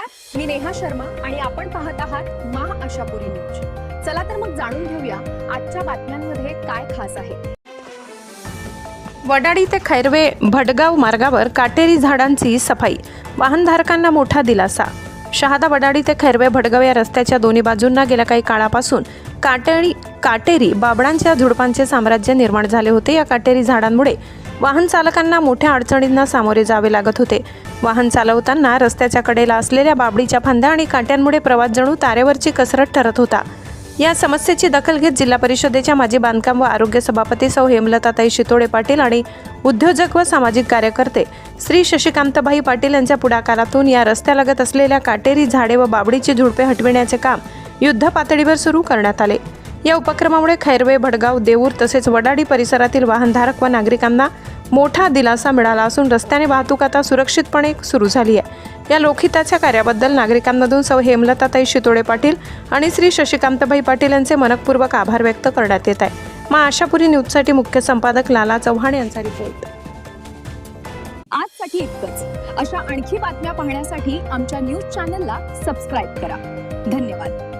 नमस्कार मी नेहा शर्मा आणि आपण पाहत आहात महा आशापुरी न्यूज. चला तर मग जाणून घेऊया आजच्या बातम्यांमध्ये काय खास आहे. वडाळी ते खैरवे भडगाव मार्गावर काटेरी झाडांची सफाई. वाहनधारकांना मोठा दिलासा. शहादा वडाळी ते खैरवे भडगाव या रस्त्याच्या दोन्ही बाजूंना गेल्या काही काळापासून काटेरी काटेरी बाबडांच्या झुडपांचे साम्राज्य निर्माण झाले होते. या काटेरी झाडांमुळे वाहन चालकांना मोठ्या अडचणींना सामोरे जावे लागत होते. वाहन चालवताना रस्त्याच्या कडेला असलेल्या बाबडीच्या फांद्या आणि काट्यांमुळे प्रवास जणू तारेवरची कसरत ठरत होता. या समस्येची दखल घेत जिल्हा परिषदेच्या माजी बांधकाम व आरोग्य सभापती सौ हेमलताताई शितोडे पाटील आणि उद्योजक व सामाजिक कार्यकर्ते श्री शशिकांतभाई पाटील यांच्या पुढाकारातून या रस्त्यालगत असलेल्या काटेरी झाडे व बाबडीची झुडपे हटविण्याचे काम युद्ध पातळीवर सुरू करण्यात आले. या उपक्रमामुळे खैरवे भडगाव देऊर तसेच वडाडी परिसरातील वाहनधारक व नागरिकांना मोठा दिलासा मिळाला असून रस्त्याने वाहतूक आता सुरक्षितपणे सुरू झाली आहे. या लोकहिताच्या कार्याबद्दल नागरिकांमधून सौ हेमलताताई शितोडे पाटील आणि श्री शशिकांतभाई पाटील यांचे मनपूर्वक आभार व्यक्त करण्यात येत आहे. मा आशापुरी न्यूजसाठी मुख्य संपादक लाला चव्हाण यांचा रिपोर्ट आजसाठी इतकंच. अशा आणखी बातम्या पाहण्यासाठी आमच्या न्यूज चॅनलला सबस्क्राईब करा. धन्यवाद.